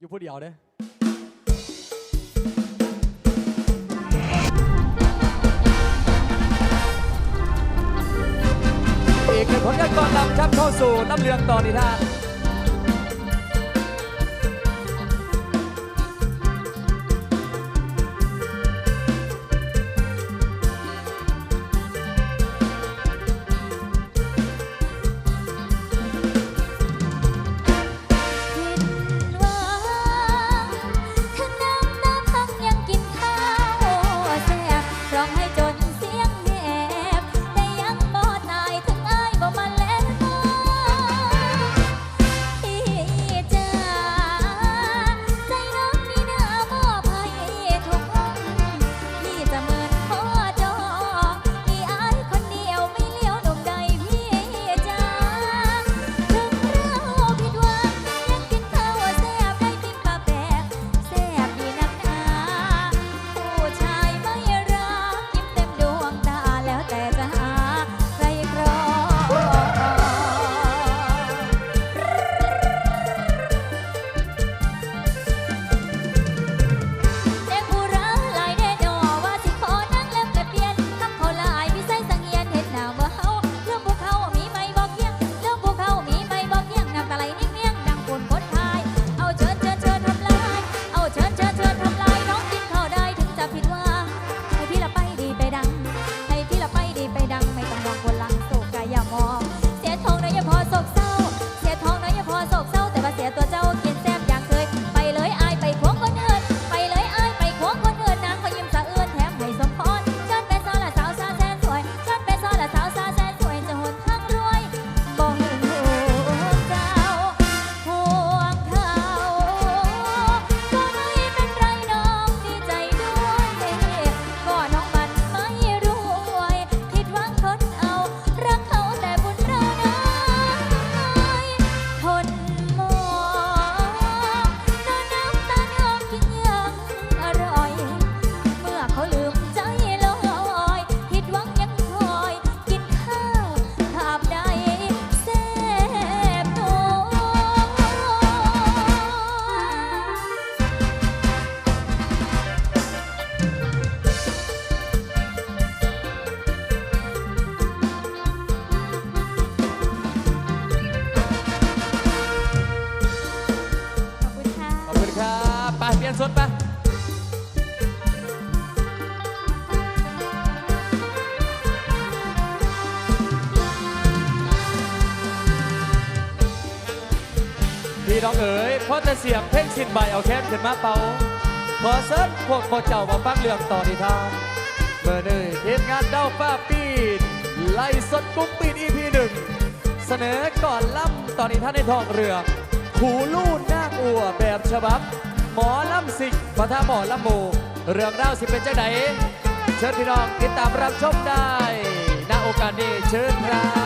อยู่ผู้เดียวเด้เอีกหนึ่งผลงานก่อนลำชับเข้าสู่น้ำเลืองต่อนิท่าน ยนสดปะพี่น้องเอ๋ยพอจะเสียบเพ่งสินใบเอาแค้นขึ้นมาเป่าพอเสิร์ฟพวกพอเจ้ามาฟังเรื่องต่อดีทานเมื่อเนยเทศงานเด้าป้าปีนไล่สดปุ๊บปีนอีพีหนึ่งเสนอก่อนล่ำตอนนี้ท่านในทองเรือขูลูดหน้าอัวแบบฉบับ มอลำสิงปะทะหมอลำบูเรื่องราวสิเป็นเจ้าไหนเชิญพี่น้องติดตามรับชมได้ณโอกาสนี้เชิญครับ